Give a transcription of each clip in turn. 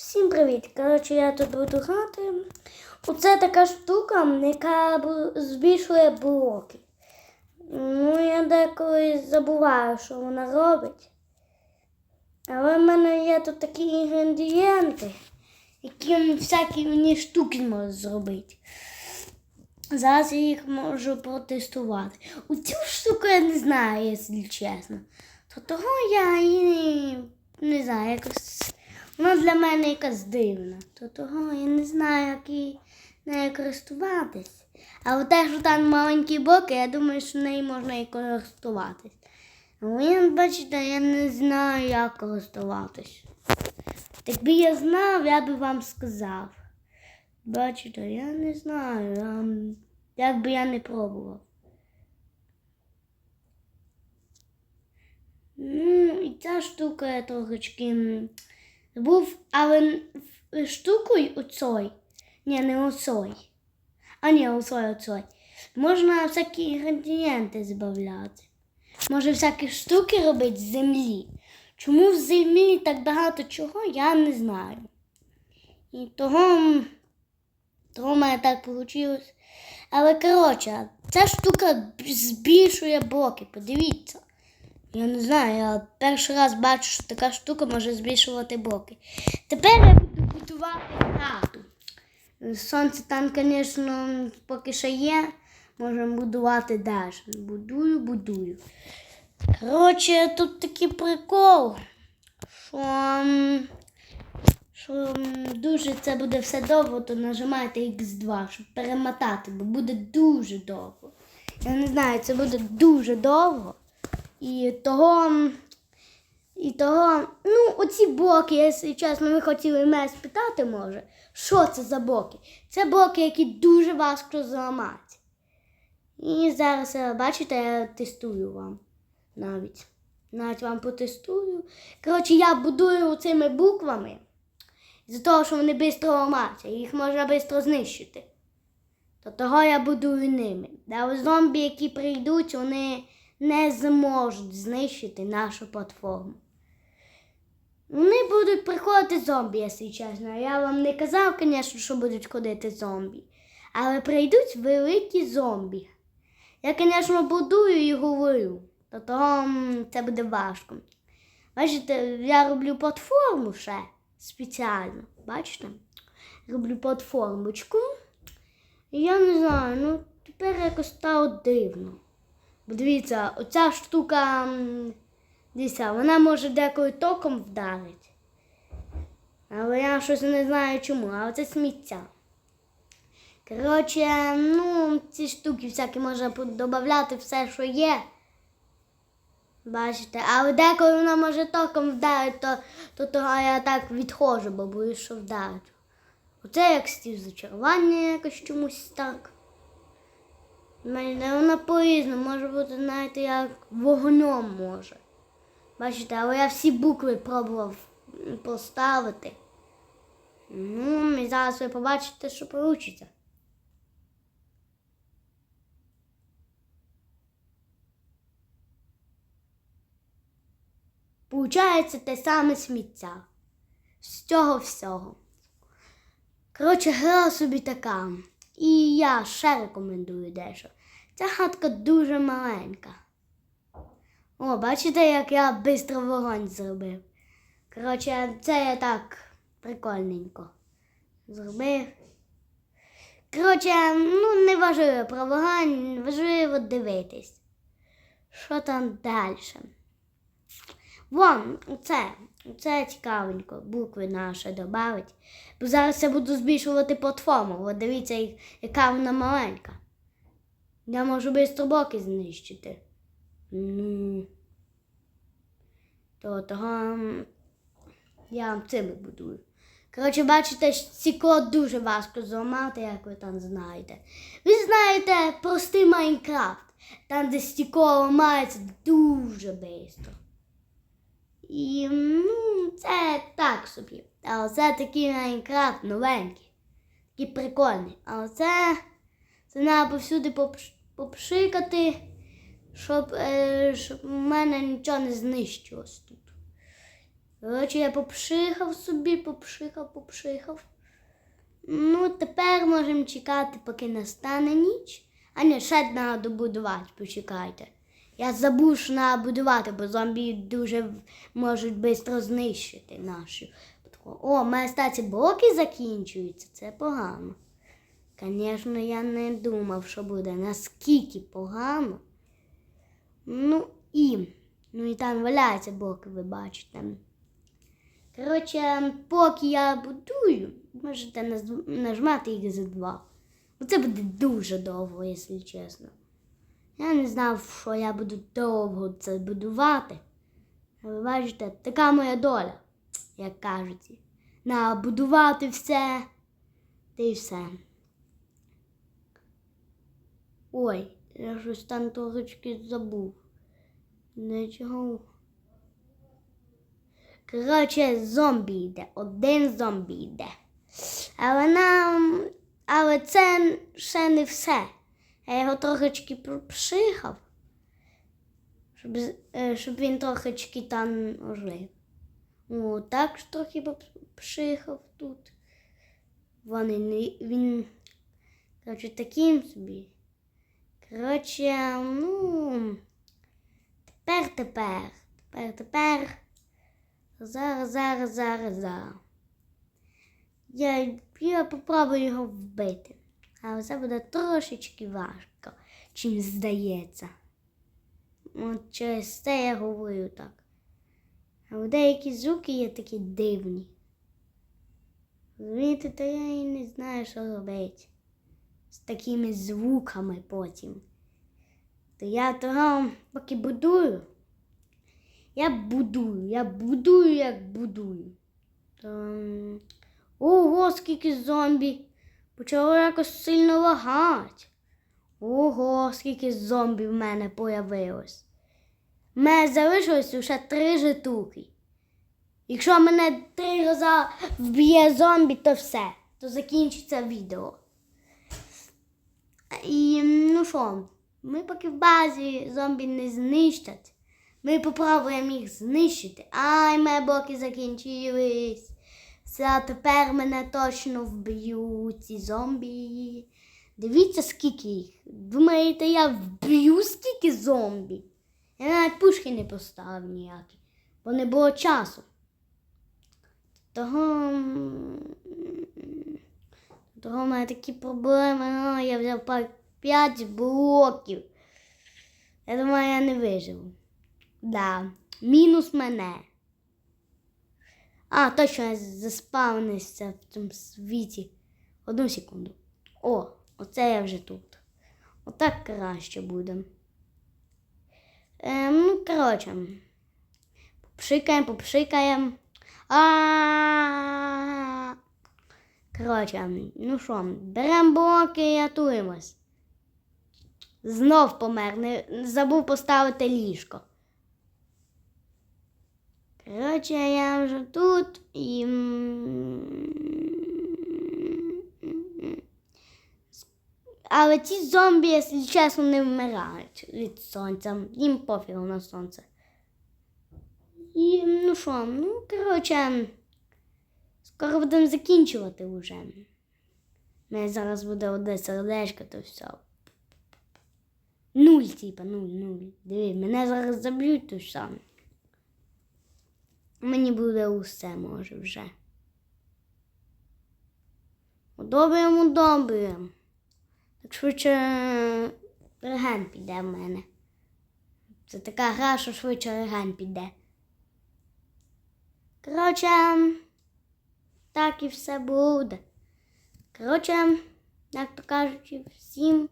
Всім привіт! Коротше, я тут буду грати. Оце така штука, яка збільшує блоки. Ну, я деколи забуваю, що вона робить. Але в мене є тут такі інгредієнти, які всякі мені штуки можуть зробити. Зараз я їх можу протестувати. У цю штуку я не знаю, якщо чесно. То того я її не знаю, якось. Вона для мене якась дивна. То того я не знаю, як її нею користуватись. Але те, що там маленькі боки, я думаю, що нею можна і користуватись. Але бачите, я не знаю, як користуватись. Якби я знав, я би вам сказав. Бачите, я не знаю, як би я не пробував. Ну, і ця штука я трошечки був, але штукою оцой. Ні, не оцой. А ні, оцой, оцой. Можна всякі інгредієнти збавляти. Може всякі штуки робити з землі. Чому в землі так багато чого, я не знаю. І того, того в мене так вийшло. Але коротше, ця штука збільшує блоки, подивіться. Я не знаю, я перший раз бачу, що така штука може збільшувати блоки. Тепер я буду будувати хату. Сонце там, звісно, поки що є. Можемо будувати далі. Будую, будую. Коротше, тут такий прикол, що, що дуже це буде все довго, то нажимайте X2, щоб перемотати, бо буде дуже довго. Я не знаю, це буде дуже довго. І того, і того, ну, оці блоки, якщо чесно, ви хотіли мене спитати, може, що це за блоки? Це блоки, які дуже важко зламати. І зараз, е, бачите, я тестую вам навіть. Навіть вам потестую. Коротше, я будую цими буквами. З-за того, що вони швидко ламаються, їх можна швидко знищити. То того я будую ними. Але зомбі, які прийдуть, вони не зможуть знищити нашу платформу. Вони будуть приходити зомбі, якщо чесно. Я вам не казав, звісно, що будуть ходити зомбі. Але прийдуть великі зомбі. Я, звісно, будую і говорю. То того це буде важко. Бачите, я роблю платформу ще спеціально. Бачите? Роблю платформочку. Я не знаю, ну тепер якось стало дивно. Дивіться, оця штука, дивіться, вона може деколи током вдарити. Але я щось не знаю чому, але це сміття. Коротше, ну, ці штуки всякі можна додати все, що є. Бачите, але деколи вона може током вдарити, то, то того я так відходжу, бо боюсь, що вдарить. Оце як стів зачарування якось чомусь так. Мене вона по-різному, може бути, знаєте, як вогнем може. Бачите, але я всі букви пробував поставити. Ну, і зараз ви побачите, що вийде. Получається те саме сміття. З цього всього. Коротше, гра собі така. І я ще рекомендую дещо. Ця хатка дуже маленька. О, бачите, як я швидко вогонь зробив. Коротше, це я так прикольненько зробив. Коротше, ну не важливо про вогонь, важливо дивитись. Що там далі? Вон, оце, оце цікавенько, букви наші додавить. Бо зараз я буду збільшувати платформу. От дивіться, яка вона маленька. Я можу швидко блоки знищити. Ну. То того я цими будую. Коротше, бачите, стекло дуже важко зламати, як ви там знаєте. Ви знаєте простий Майнкрафт, там, де стекло ламається дуже швидко. І ну, це так собі. Але це такий Майнкрафт новенький. Такий прикольний. Але це, це треба повсюди попшикати, щоб, е, щоб в мене нічого не знищилось тут. Коротше, я попшихав собі, попшихав, попшихав. Ну, тепер можемо чекати, поки настане ніч. А ні, ще треба добудувати, почекайте. Я забув, що треба будувати, бо зомбі дуже можуть швидко знищити нашу. О, моя стаці блоки закінчуються, це погано. Звісно, я не думав, що буде наскільки погано. Ну і, ну і там валяються блоки, ви бачите. Коротше, поки я будую, можете нажмати їх за два. Це буде дуже довго, якщо чесно. Я не знав, що я буду довго це будувати. Ви бачите, така моя доля, як кажуть. Набудувати все. Та й все. Ой, я щось там трошечки забув. Нічого. Коротше, зомбі йде. Один зомбі йде. Але нам. Але це ще не все. Я його трошечки пропшихав, щоб, е, щоб він трошечки там ожив. О, так ж трохи попшихав тут. Вони не, він, коротше, таким собі. Коротше, ну, тепер, тепер, тепер, тепер. Зараз, зараз, зараз, зараз. Я, я попробую його вбити. Але це буде трошечки важко, чим здається. От через це я говорю так. Але деякі звуки є такі дивні. Розумієте, то я і не знаю, що робити. З такими звуками потім. То я того поки будую. Я будую, я будую, як будую. То... Ого, скільки зомбі. Почало якось сильно лагати. Ого, скільки зомбі в мене появилось. В мене залишилось лише три житуки. Якщо мене три рази вб'є зомбі, то все. То закінчиться відео. І ну що, ми поки в базі зомбі не знищать. Ми попробуємо їх знищити. Ай, мої блоки закінчились. Все, тепер мене точно вб'ють ці зомбі. Дивіться, скільки їх. Думаєте, я вб'ю скільки зомбі? Я навіть пушки не поставив ніякі, бо не було часу. Того, того в мене такі проблеми. А, я взяв 5 блоків. Я думаю, я не виживу. Да. Мінус мене. А, точно я заспавнився в цьому світі. Одну секунду. О, оце я вже тут. Отак краще буде. Ем, ну, коротше. Попшикаємо, попшикаємо. А. Коротше, ну що, беремо блоки і рятуємось. Знов помер, не забув поставити ліжко. Коротше, я вже тут і. Але ці зомбі, якщо чесно, не вмирають від сонця. Їм пофігу на сонце. І ну що, ну, коротше, скоро будемо закінчувати вже. У мене зараз буде одне сердечко, то все. Нуль, типа, нуль, нуль. Диви, мене зараз заб'ють, то все. Мені буде усе, може, вже. Удобуємо, удобуємо. Так швидше реген піде в мене. Це така гра, що швидше реген піде. Коротше, так і все буде. Коротше, як то кажучи, всім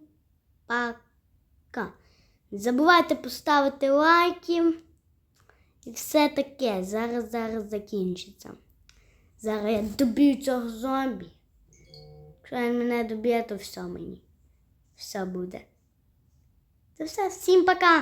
пока. Не забувайте поставити лайки. І все таке. Зараз зараз закінчиться. Зараз я доб'ю цього зомбі. Якщо він мене доб'є, то все мені. Все буде. Це все. Всім пока!